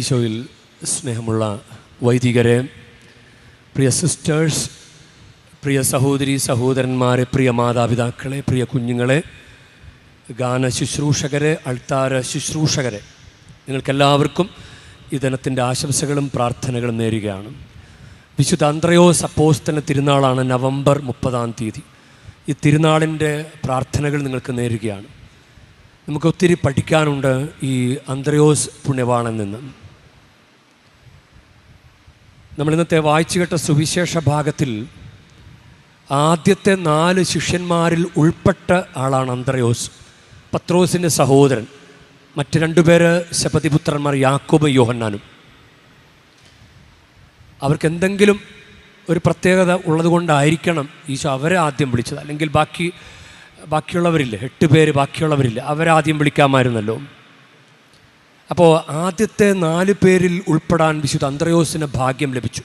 ഈശോയിൽ സ്നേഹമുള്ള വൈദികരെ പ്രിയ സിസ്റ്റേഴ്സ് പ്രിയ സഹോദരി സഹോദരന്മാരെ പ്രിയ മാതാപിതാക്കളെ പ്രിയ കുഞ്ഞുങ്ങളെ ഗാന ശുശ്രൂഷകരെ അൾത്താര ശുശ്രൂഷകരെ നിങ്ങൾക്കെല്ലാവർക്കും ഈ ദിനത്തിന്റെ ആശംസകളും പ്രാർത്ഥനകളും നേരുകയാണ്. വിശുദ്ധ അന്ത്രയോസ് അപ്പോസ്തന തിരുനാളാണ് നവംബർ മുപ്പതാം തീയതി. ഈ തിരുനാളിന്റെ പ്രാർത്ഥനകൾ നിങ്ങൾക്ക് നേരുകയാണ്. നമുക്ക് ഒത്തിരി പഠിക്കാനുണ്ട് ഈ അന്ത്രയോസ് പുണ്യവാണിൽ നിന്ന് നമ്മൾ ഇന്നത്തെ വായിച്ചു കേട്ട സുവിശേഷ ഭാഗത്തിൽ ആദ്യത്തെ നാല് ശിഷ്യന്മാരിൽ ഉൾപ്പെട്ട ആളാണ് അന്ത്രയോസ് പത്രോസിന്റെ സഹോദരൻ. മറ്റ് രണ്ടുപേര് ശപതിപുത്രന്മാർ യാക്കോബ് യോഹന്നാനും. അവർക്ക് എന്തെങ്കിലും ഒരു പ്രത്യേകത ഉള്ളതുകൊണ്ടായിരിക്കണം ഈശോ അവരെ ആദ്യം വിളിച്ചത്. അല്ലെങ്കിൽ ബാക്കി ബാക്കിയുള്ളവരില്ല എട്ട് പേര് ബാക്കിയുള്ളവരില്ല അവരാദ്യം വിളിക്കാമായിരുന്നല്ലോ. അപ്പോൾ ആദ്യത്തെ നാല് പേരിൽ ഉൾപ്പെടാൻ വിശുദ്ധ അന്ത്രയോസിന് ഭാഗ്യം ലഭിച്ചു.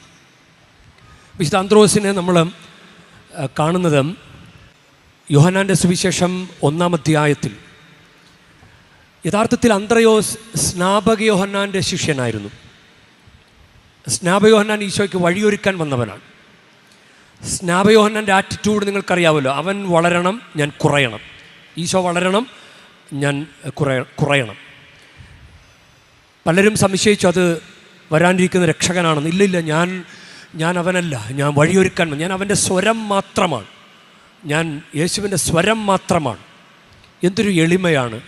വിശുദ്ധ അന്ത്രയോസിനെ നമ്മൾ കാണുന്നത് യോഹനാന്റെ സുവിശേഷം ഒന്നാം അധ്യായത്തിൽ. യഥാർത്ഥത്തിൽ അന്ത്രയോസ് സ്നാപക യോഹന്നാന്റെ ശിഷ്യനായിരുന്നു. സ്നാപയോഹന്നാൻ ഈശോയ്ക്ക് വഴിയൊരുക്കാൻ വന്നവനാണ്. സ്നാപയോഹന്നാന്റെ ആറ്റിറ്റ്യൂഡ് നിങ്ങൾക്കറിയാമല്ലോ അവൻ വളരണം ഞാൻ കുറയണം. ഈശോ വളരണം ഞാൻ കുറയ കുറയണം. പലരും സംശയിച്ചു അത് വരാനിരിക്കുന്ന രക്ഷകനാണെന്ന്. ഇല്ല ഇല്ല ഞാൻ ഞാൻ അവനല്ല. ഞാൻ വഴിയൊരുക്കാൻ ഞാൻ അവന്റെ സ്വരം മാത്രമാണ്. ഞാൻ യേശുവിന്റെ സ്വരം മാത്രമാണ്. എന്തൊരു എളിമയാണ്.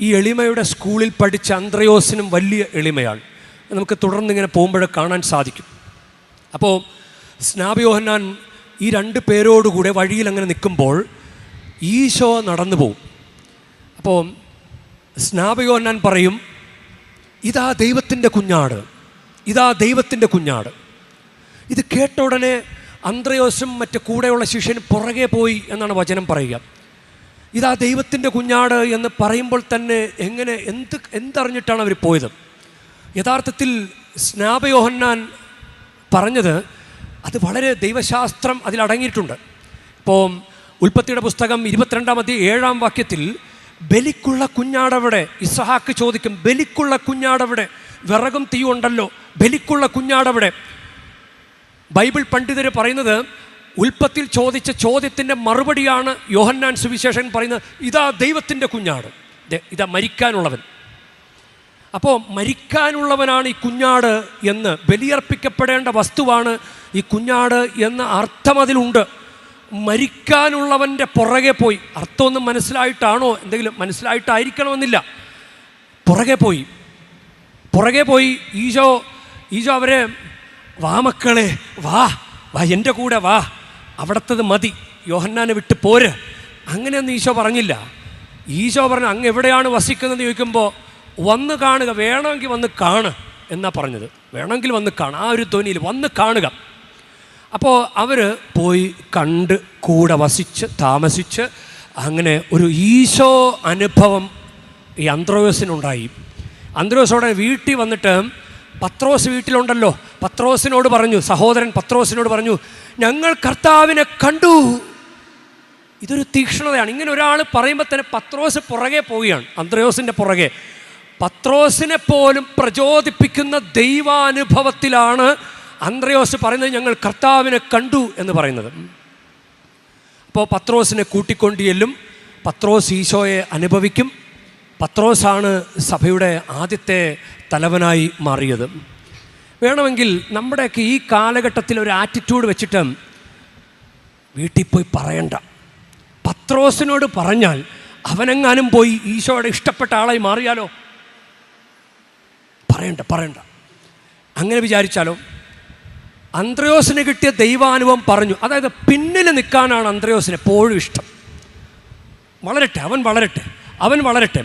ഈ എളിമയുടെ സ്കൂളിൽ പഠിച്ച അന്ത്രയോസിനും വലിയ എളിമയാണ്. നമുക്ക് തുടർന്ന് ഇങ്ങനെ പോകുമ്പോൾ കാണാൻ സാധിക്കും. അപ്പോൾ സ്നാപയോഹന്നാൻ ഈ രണ്ട് പേരോടുകൂടെ വഴിയിൽ അങ്ങനെ നിൽക്കുമ്പോൾ ഈശോ നടന്നു പോകും അപ്പോൾ സ്നാപയോഹന്നാൻ പറയും ഇതാ ദൈവത്തിന്റെ കുഞ്ഞാട്. ഇതാ ദൈവത്തിന്റെ കുഞ്ഞാട്. ഇത് കേട്ട ഉടനെ അന്ത്രയോസും മറ്റു കൂടെയുള്ള ശിഷ്യൻ പുറകെ പോയി എന്നാണ് വചനം പറയുക. ഇതാ ദൈവത്തിന്റെ കുഞ്ഞാട് എന്ന് പറയുമ്പോൾ തന്നെ എങ്ങനെ എന്ത് എന്തറിഞ്ഞിട്ടാണ് അവർ പോയത്? യഥാർത്ഥത്തിൽ സ്നാപയോഹന്നാൻ പറഞ്ഞത് അത് വളരെ ദൈവശാസ്ത്രം അതിലടങ്ങിയിട്ടുണ്ട് ഇപ്പോൾ ഉൽപ്പത്തിയുടെ പുസ്തകം ഇരുപത്തിരണ്ടാം അധ്യായം ഏഴാം വാക്യത്തിൽ ബലിക്കുള്ള കുഞ്ഞാടവിടെ? ഇസഹാക്ക് ചോദിക്കും ബലിക്കുള്ള കുഞ്ഞാടവിടെ? വിറകും തീയുണ്ടല്ലോ ബലിക്കുള്ള കുഞ്ഞാടവിടെ? ബൈബിൾ പണ്ഡിതർ പറയുന്നത് ഉൽപ്പത്തിൽ ചോദിച്ച ചോദ്യത്തിന്റെ മറുപടിയാണ് യോഹന്നാൻ സുവിശേഷൻ പറയുന്നത്. ഇതാ ദൈവത്തിന്റെ കുഞ്ഞാട്. ഇതാ മരിക്കാനുള്ളവൻ. അപ്പോൾ മരിക്കാനുള്ളവനാണ് ഈ കുഞ്ഞാട് എന്ന് ബലിയർപ്പിക്കപ്പെടേണ്ട വസ്തുവാണ് ഈ കുഞ്ഞാട് എന്ന അർത്ഥം അതിലുണ്ട്. മരിക്കാനുള്ളവന്റെ പുറകെ പോയി. അർത്ഥമൊന്നും മനസ്സിലായിട്ടാണോ? എന്തെങ്കിലും മനസ്സിലായിട്ടായിരിക്കണമെന്നില്ല. പുറകെ പോയി. പുറകെ പോയി. ഈശോ ഈശോ അവരെ വാ മക്കളെ വാ വാ എന്റെ കൂടെ വാ. അവിടത്തത് മതി. യോഹന്നാനെ വിട്ട് പോര്. അങ്ങനെയൊന്നും ഈശോ പറഞ്ഞില്ല. ഈശോ പറഞ്ഞു അങ്ങ് എവിടെയാണ് വസിക്കുന്നത്? ചോദിക്കുമ്പോൾ വന്ന് കാണുക വേണമെങ്കിൽ വന്ന് കാണ് എന്നാ പറഞ്ഞത്. വേണമെങ്കിൽ വന്ന് കാണുക. ആ ഒരു ധ്വനിയിൽ വന്ന് കാണുക. അപ്പോൾ അവർ പോയി കണ്ട് കൂടെ വസിച്ച് താമസിച്ച് അങ്ങനെ ഒരു ഈശോ അനുഭവം ഈ അന്ത്രോസിനുണ്ടായി. അന്ത്രോസോടെ വീട്ടിൽ വന്നിട്ട് പത്രോസ് വീട്ടിലുണ്ടല്ലോ. പത്രോസിനോട് പറഞ്ഞു സഹോദരൻ പത്രോസിനോട് പറഞ്ഞു ഞങ്ങൾ കർത്താവിനെ കണ്ടു. ഇതൊരു തീക്ഷ്ണതയാണ്. ഇങ്ങനെ ഒരാൾ പറയുമ്പോൾ തന്നെ പത്രോസ് പുറകെ പോവുകയാണ്. അന്ത്രയോസിന്റെ പുറകെ. പത്രോസിനെ പോലും പ്രചോദിപ്പിക്കുന്ന ദൈവാനുഭവത്തിലാണ് അന്ത്രയോസ് പറയുന്നത് ഞങ്ങൾ കർത്താവിനെ കണ്ടു എന്ന് പറയുന്നത്. അപ്പോൾ പത്രോസിനെ കൂട്ടിക്കൊണ്ട് ചെല്ലും പത്രോസ് ഈശോയെ അനുഭവിക്കും. പത്രോസാണ് സഭയുടെ ആദ്യത്തെ തലവനായി മാറിയത്. വേണമെങ്കിൽ നമ്മുടെയൊക്കെ ഈ കാലഘട്ടത്തിൽ ഒരു ആറ്റിറ്റ്യൂഡ് വെച്ചിട്ട് വീട്ടിൽ പോയി പറയണ്ട. പത്രോസിനോട് പറഞ്ഞാൽ അവനെങ്ങാനും പോയി ഈശോയുടെ ഇഷ്ടപ്പെട്ട ആളായി മാറിയാലോ? പറയണ്ട പറയണ്ട. അങ്ങനെ വിചാരിച്ചാലോ അന്ത്രയോസിന് കിട്ടിയ ദൈവാനുഭവം പറഞ്ഞു. അതായത് പിന്നിൽ നിൽക്കാനാണ് അന്ത്രയോസിന് എപ്പോഴും ഇഷ്ടം. വളരട്ടെ അവൻ വളരട്ടെ അവൻ വളരട്ടെ.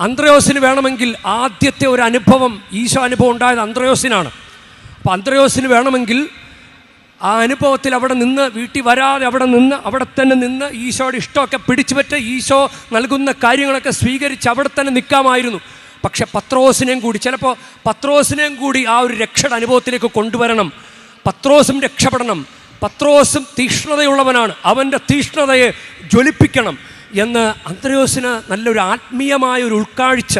അന്ത്രയോസിന് വേണമെങ്കിൽ ആദ്യത്തെ ഒരു അനുഭവം ഈശോ അനുഭവം ഉണ്ടായത് അന്ത്രയോസിനാണ്. അപ്പോൾ അന്ത്രയോസിന് വേണമെങ്കിൽ ആ അനുഭവത്തിൽ അവിടെ നിന്ന് വീട്ടിൽ വരാതെ അവിടെ നിന്ന് അവിടെ തന്നെ നിന്ന് ഈശോയുടെ ഇഷ്ടമൊക്കെ പിടിച്ചു പറ്റ ഈശോ നൽകുന്ന കാര്യങ്ങളൊക്കെ സ്വീകരിച്ച് അവിടെ തന്നെ നിൽക്കാമായിരുന്നു. പക്ഷെ പത്രോസിനെയും കൂടി ചിലപ്പോൾ പത്രോസിനെയും കൂടി ആ ഒരു രക്ഷയുടെ അനുഭവത്തിലേക്ക് കൊണ്ടുവരണം. പത്രോസും രക്ഷപ്പെടണം. പത്രോസും തീഷ്ണതയുള്ളവനാണ്. അവന്റെ തീഷ്ണതയെ ജ്വലിപ്പിക്കണം എന്ന് അന്ത്രയോസിന് നല്ലൊരു ആത്മീയമായ ഒരു ഉൾക്കാഴ്ച.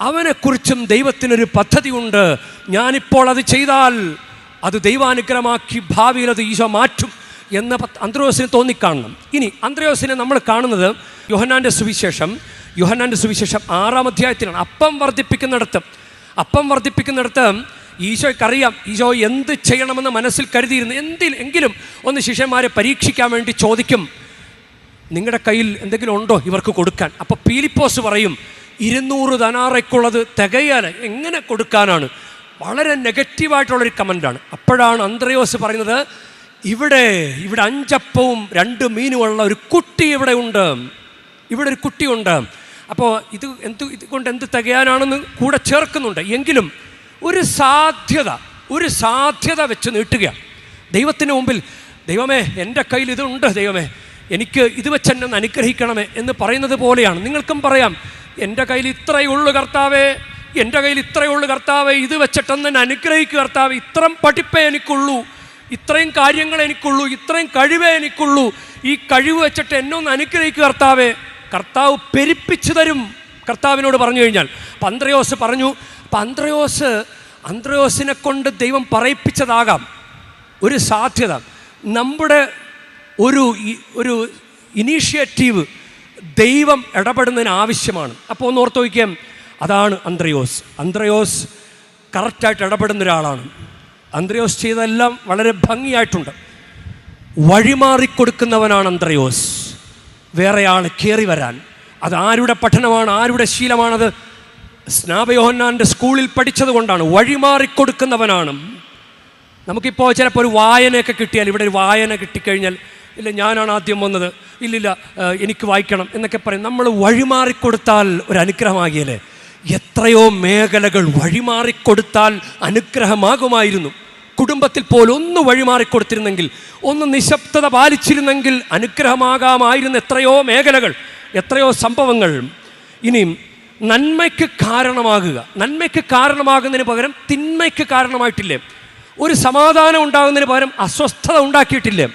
അവനെക്കുറിച്ചും ദൈവത്തിനൊരു പദ്ധതിയുണ്ട്. ഞാനിപ്പോൾ അത് ചെയ്താൽ അത് ദൈവാനുഗ്രഹമാക്കി ഭാവിയിൽ അത് ഈശോ മാറ്റും എന്ന് അന്ത്രയോസിനെ തോന്നിക്കാണണം. ഇനി അന്ത്രയോസിനെ നമ്മൾ കാണുന്നത് യോഹനാന്റെ സുവിശേഷം യോഹന്നാന്റെ സുവിശേഷം ആറാം അധ്യായത്തിലാണ്. അപ്പം വർദ്ധിപ്പിക്കുന്നിടത്ത് അപ്പം വർദ്ധിപ്പിക്കുന്നിടത്ത് ഈശോയ്ക്കറിയാം ഈശോ എന്ത് ചെയ്യണമെന്ന് മനസ്സിൽ കരുതിയിരുന്നു. എന്തിൽ എങ്കിലും ഒന്ന് ശിഷ്യന്മാരെ പരീക്ഷിക്കാൻ വേണ്ടി ചോദിക്കും നിങ്ങളുടെ കയ്യിൽ എന്തെങ്കിലും ഉണ്ടോ ഇവർക്ക് കൊടുക്കാൻ? അപ്പോൾ പീലിപ്പോസ് പറയും ഇരുന്നൂറ് ധനാറയ്ക്കുള്ളത് തികയാൻ എങ്ങനെ കൊടുക്കാനാണ്? വളരെ നെഗറ്റീവായിട്ടുള്ളൊരു കമന്റാണ്. അപ്പോഴാണ് അന്ത്രയോസ് പറയുന്നത് ഇവിടെ ഇവിടെ അഞ്ചപ്പവും രണ്ട് മീനുമുള്ള ഒരു കുട്ടി ഇവിടെ ഉണ്ട്. ഇവിടെ ഒരു കുട്ടിയുണ്ട്. അപ്പോൾ ഇത് എന്ത് ഇതുകൊണ്ട് എന്ത് തികയാനാണെന്ന് കൂടെ ചേർക്കുന്നുണ്ട്. എങ്കിലും ഒരു സാധ്യത ഒരു സാധ്യത വെച്ച് നീട്ടുകയാണ്. ദൈവത്തിന് മുമ്പിൽ ദൈവമേ എന്റെ കയ്യിൽ ഇതുണ്ട് ദൈവമേ എനിക്ക് ഇത് വെച്ച് എന്നെ അനുഗ്രഹിക്കണമേ എന്ന് പറയുന്നത് പോലെയാണ്. നിങ്ങൾക്കും പറയാം എന്റെ കയ്യിൽ ഇത്രയേ ഉള്ളൂ കർത്താവേ എന്റെ കയ്യിൽ ഇത്രയേ ഉള്ളൂ കർത്താവേ ഇത് വെച്ചിട്ടൊന്ന് എന്നെ അനുഗ്രഹിക്കുക കർത്താവേ. ഇത്രയും പഠിപ്പേ എനിക്കുള്ളൂ ഇത്രയും കാര്യങ്ങൾ എനിക്കുള്ളൂ ഇത്രയും കഴിവേ എനിക്കുള്ളൂ. ഈ കഴിവ് വെച്ചിട്ട് എന്നെ ഒന്ന് അനുഗ്രഹിക്കുക കർത്താവേ. കർത്താവ് പെരുപ്പിച്ചു തരും കർത്താവിനോട് പറഞ്ഞു കഴിഞ്ഞാൽ. പന്ത്രയോസ് പറഞ്ഞു പന്ത്രയോസ് അന്ത്രയോസിനെ കൊണ്ട് ദൈവം പറയിപ്പിച്ചതാകാം. ഒരു സാധ്യത. നമ്മുടെ ഒരു ഒരു ഇനീഷ്യേറ്റീവ് ദൈവം ഇടപെടുന്നതിന് ആവശ്യമാണ്. അപ്പോൾ ഒന്ന് ഓർത്ത് നോക്കിയാൽ അതാണ് അന്ത്രയോസ്. അന്ത്രയോസ് കറക്റ്റായിട്ട് ഇടപെടുന്ന ഒരാളാണ്. അന്ത്രയോസ് ചെയ്തതെല്ലാം വളരെ ഭംഗിയായിട്ടുണ്ട്. വഴിമാറിക്കൊടുക്കുന്നവനാണ് അന്ത്രയോസ്. വേറെ ആൾ കയറി വരാൻ. അത് ആരുടെ പഠനമാണ് ആരുടെ ശീലമാണത്? സ്നാപയോഹന്നാന്റെ സ്കൂളിൽ പഠിച്ചത് കൊണ്ടാണ്. വഴിമാറിക്കൊടുക്കുന്നവനാണ്. നമുക്കിപ്പോൾ ചിലപ്പോൾ ഒരു വായനയൊക്കെ കിട്ടിയാൽ ഇവിടെ ഒരു വായന കിട്ടിക്കഴിഞ്ഞാൽ ഇല്ല ഞാനാണ് ആദ്യം വന്നത്. ഇല്ലില്ല എനിക്ക് വായിക്കണം എന്നൊക്കെ പറയും. നമ്മൾ വഴിമാറിക്കൊടുത്താൽ ഒരു അനുഗ്രഹമാകിയല്ലേ എത്രയോ മേഖലകൾ വഴിമാറിക്കൊടുത്താൽ അനുഗ്രഹമാകുമായിരുന്നു. കുടുംബത്തിൽ പോലും ഒന്ന് വഴിമാറിക്കൊടുത്തിരുന്നെങ്കിൽ ഒന്ന് നിശബ്ദത പാലിച്ചിരുന്നെങ്കിൽ അനുഗ്രഹമാകാമായിരുന്ന എത്രയോ മേഖലകൾ എത്രയോ സംഭവങ്ങൾ. ഇനിയും നന്മയ്ക്ക് കാരണമാകുക. നന്മയ്ക്ക് കാരണമാകുന്നതിന് പകരം തിന്മയ്ക്ക് കാരണമായിട്ടില്ലേ? ഒരു സമാധാനം ഉണ്ടാകുന്നതിന് പകരം അസ്വസ്ഥത ഉണ്ടാക്കിയിട്ടില്ലേ?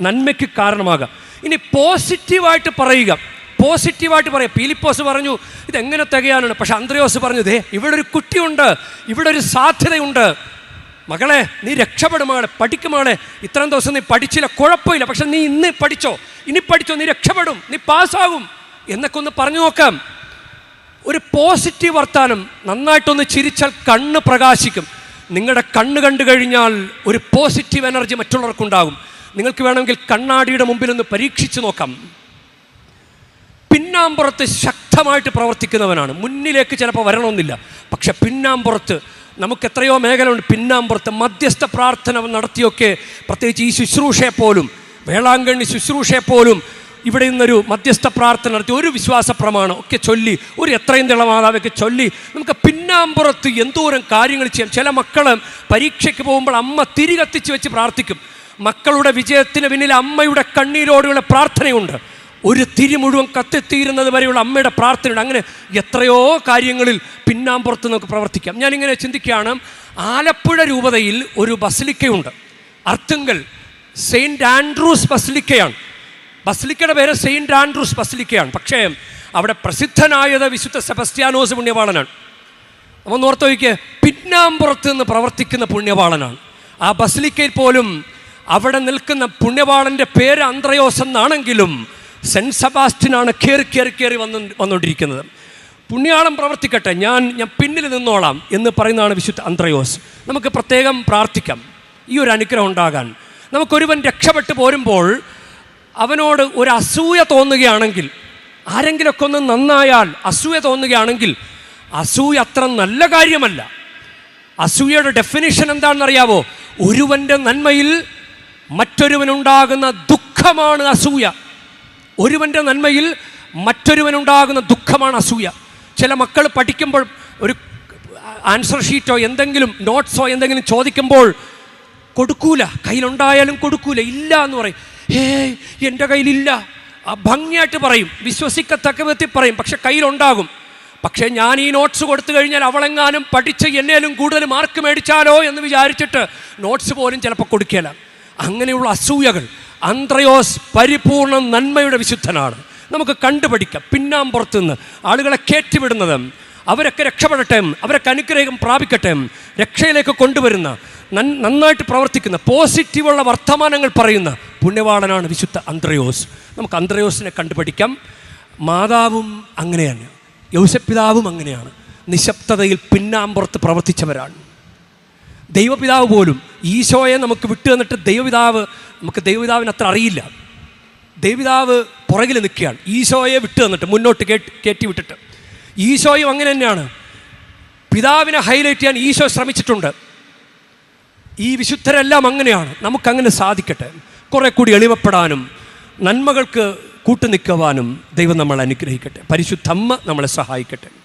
നന്മയ്ക്ക് കാരണമാകാം ഇനി പോസിറ്റീവായിട്ട് പറയുക. പോസിറ്റീവായിട്ട് പറയാം പീലിപ്പോസ് പറഞ്ഞു ഇതെങ്ങനെ തികയാനാണ്? പക്ഷെ അന്ത്രയോസ് പറഞ്ഞു ദേ ഇവിടെ ഒരു കുട്ടിയുണ്ട്. ഇവിടെ ഒരു സാധ്യതയുണ്ട്. മകളെ നീ രക്ഷപ്പെടും മകളെ പഠിക്കും മകളെ ഇത്രയും ദിവസം നീ പഠിച്ചില്ല കുഴപ്പമില്ല. പക്ഷെ നീ ഇന്ന് പഠിച്ചോ. ഇനി പഠിച്ചോ നീ രക്ഷപ്പെടും നീ പാസ്സാകും. എന്നൊക്കെ ഒന്ന് പറഞ്ഞു നോക്കാം. ഒരു പോസിറ്റീവ് വർത്താനം നന്നായിട്ടൊന്ന് ചിരിച്ചാൽ കണ്ണ് പ്രകാശിക്കും. നിങ്ങളുടെ കണ്ണ് കണ്ടു കഴിഞ്ഞാൽ ഒരു പോസിറ്റീവ് എനർജി മറ്റുള്ളവർക്കുണ്ടാകും. നിങ്ങൾക്ക് വേണമെങ്കിൽ കണ്ണാടിയുടെ മുമ്പിൽ ഒന്ന് പരീക്ഷിച്ചു നോക്കാം. പിന്നാമ്പുറത്ത് ശക്തമായിട്ട് പ്രവർത്തിക്കുന്നവനാണ്. മുന്നിലേക്ക് ചിലപ്പോൾ വരണമെന്നില്ല. പക്ഷെ പിന്നാമ്പുറത്ത് നമുക്ക് എത്രയോ മേഖലയുണ്ട് പിന്നാമ്പുറത്ത് മധ്യസ്ഥ പ്രാർത്ഥന നടത്തിയൊക്കെ പ്രത്യേകിച്ച് ഈ ശുശ്രൂഷയെ പോലും വേളാങ്കണ്ണി ശുശ്രൂഷയെ പോലും ഇവിടെ നിന്നൊരു മധ്യസ്ഥ പ്രാർത്ഥന നടത്തി ഒരു വിശ്വാസ പ്രമാണം ഒക്കെ ചൊല്ലി ഒരു എത്രയും തിളമാതാവൊക്കെ ചൊല്ലി നമുക്ക് പിന്നാമ്പുറത്ത് എന്തോരം കാര്യങ്ങൾ ചെയ്യാം. ചില മക്കൾ പരീക്ഷയ്ക്ക് പോകുമ്പോൾ അമ്മ തിരി കത്തിച്ച് വെച്ച് പ്രാർത്ഥിക്കും. മക്കളുടെ വിജയത്തിന് പിന്നിൽ അമ്മയുടെ കണ്ണീരോടെയുള്ള പ്രാർത്ഥനയുണ്ട്. ഒരു തിരി മുഴുവൻ കത്തിത്തീരുന്നത് വരെയുള്ള അമ്മയുടെ പ്രാർത്ഥനയുണ്ട്. അങ്ങനെ എത്രയോ കാര്യങ്ങളിൽ പിന്നാമ്പുറത്ത് നമുക്ക് പ്രവർത്തിക്കാം. ഞാനിങ്ങനെ ചിന്തിക്കുകയാണ്. ആലപ്പുഴ രൂപതയിൽ ഒരു ബസലിക്കയുണ്ട്. അർത്തുങ്കൽ സെയിന്റ് ആൻഡ്രൂസ് ബസലിക്കയാണ്. ബസലിക്കയുടെ പേര് സെയിന്റ് ആൻഡ്രൂസ് ബസലിക്കയാണ്. പക്ഷേ അവിടെ പ്രസിദ്ധനായത് വിശുദ്ധ സെബസ്ത്യാനോസ് പുണ്യപാളനാണ് നമ്മൾ ഓർത്ത് നോക്കിയേ പിന്നാമ്പുറത്ത് നിന്ന് പ്രവർത്തിക്കുന്ന പുണ്യപാളനാണ് ആ ബസലിക്കയിൽ പോലും അവിടെ നിൽക്കുന്ന പുണ്യപാളന്റെ പേര് അന്ത്രയോസ് എന്നാണെങ്കിലും സെന്റ് സെബാസ്റ്റിനാണ് കയറി കയറി കയറി വന്നു വന്നുകൊണ്ടിരിക്കുന്നത്. പുണ്യാളം പ്രവർത്തിക്കട്ടെ ഞാൻ ഞാൻ പിന്നിൽ നിന്നോളാം എന്ന് പറയുന്നതാണ് വിശുദ്ധ അന്ത്രയോസ്. നമുക്ക് പ്രത്യേകം പ്രാർത്ഥിക്കാം. ഈ ഒരു അനുഗ്രഹം ഉണ്ടാകാൻ. നമുക്കൊരുവൻ രക്ഷപ്പെട്ടു പോരുമ്പോൾ അവനോട് ഒരു അസൂയ തോന്നുകയാണെങ്കിൽ ആരെങ്കിലൊക്കെ ഒന്ന് നന്നായാൽ അസൂയ തോന്നുകയാണെങ്കിൽ അസൂയ അത്ര നല്ല കാര്യമല്ല. അസൂയയുടെ ഡെഫിനിഷൻ എന്താണെന്നറിയാവോ? ഒരുവന്റെ നന്മയിൽ മറ്റൊരുവനുണ്ടാകുന്ന ദുഃഖമാണ് അസൂയ. ഒരുവന്റെ നന്മയിൽ മറ്റൊരുവനുണ്ടാകുന്ന ദുഃഖമാണ് അസൂയ. ചില മക്കൾ പഠിക്കുമ്പോൾ ഒരു ആൻസർ ഷീറ്റോ എന്തെങ്കിലും നോട്ട്സോ എന്തെങ്കിലും ചോദിക്കുമ്പോൾ കൊടുക്കൂല കയ്യിലുണ്ടായാലും കൊടുക്കൂല ഇല്ല എന്ന് പറയും. ഹേ എന്റെ കയ്യിലില്ല. ഭംഗിയായിട്ട് പറയും വിശ്വസിക്കത്തക്ക വിധത്തിൽ പറയും പക്ഷെ കയ്യിലുണ്ടാകും. പക്ഷേ ഞാൻ ഈ നോട്ട്സ് കൊടുത്തു കഴിഞ്ഞാൽ അവളെങ്ങാനും പഠിച്ച് എന്നേലും കൂടുതൽ മാർക്ക് മേടിച്ചാലോ എന്ന് വിചാരിച്ചിട്ട് നോട്ട്സ് പോലും ചിലപ്പോൾ കൊടുക്കില്ല അങ്ങനെയുള്ള അസൂയകൾ അന്ത്രയോസ് പരിപൂർണ നന്മയുടെ വിശുദ്ധനാണ്. നമുക്ക് കണ്ടുപഠിക്കാം. പിന്നാമ്പുറത്തുനിന്ന് ആളുകളെ കയറ്റിവിടുന്നത് അവരൊക്കെ രക്ഷപ്പെടട്ടെ അവരൊക്കെ അനുഗ്രഹം പ്രാപിക്കട്ടെ രക്ഷയിലേക്ക് കൊണ്ടുവരുന്ന നന്നായിട്ട് പ്രവർത്തിക്കുന്ന പോസിറ്റീവുള്ള വർത്തമാനങ്ങൾ പറയുന്ന പുണ്യവാളനാണ് വിശുദ്ധ അന്ത്രയോസ്. നമുക്ക് അന്ത്രയോസിനെ കണ്ടുപഠിക്കാം. മാതാവും അങ്ങനെയാണ്. യൗസപിതാവും അങ്ങനെയാണ്. നിശബ്ദതയിൽ പിന്നാമ്പുറത്ത് പ്രവർത്തിച്ചവരാണ്. ദൈവപിതാവ് പോലും ഈശോയെ നമുക്ക് വിട്ടു തന്നിട്ട് ദൈവപിതാവ് നമുക്ക് ദൈവപിതാവിന് അത്ര അറിയില്ല. ദൈവപിതാവ് പുറകിൽ നിൽക്കുകയാണ്. ഈശോയെ വിട്ടു തന്നിട്ട് മുന്നോട്ട് കേട്ട് കയറ്റി വിട്ടിട്ട്. ഈശോയും അങ്ങനെ തന്നെയാണ്. പിതാവിനെ ഹൈലൈറ്റ് ചെയ്യാൻ ഈശോ ശ്രമിച്ചിട്ടുണ്ട്. ഈ വിശുദ്ധരെല്ലാം അങ്ങനെയാണ്. നമുക്കങ്ങനെ സാധിക്കട്ടെ. കുറെ കൂടി എളിമപ്പെടാനും നന്മകൾക്ക് കൂട്ടുനിൽക്കുവാനും ദൈവം നമ്മളെ അനുഗ്രഹിക്കട്ടെ. പരിശുദ്ധമ്മ നമ്മളെ സഹായിക്കട്ടെ.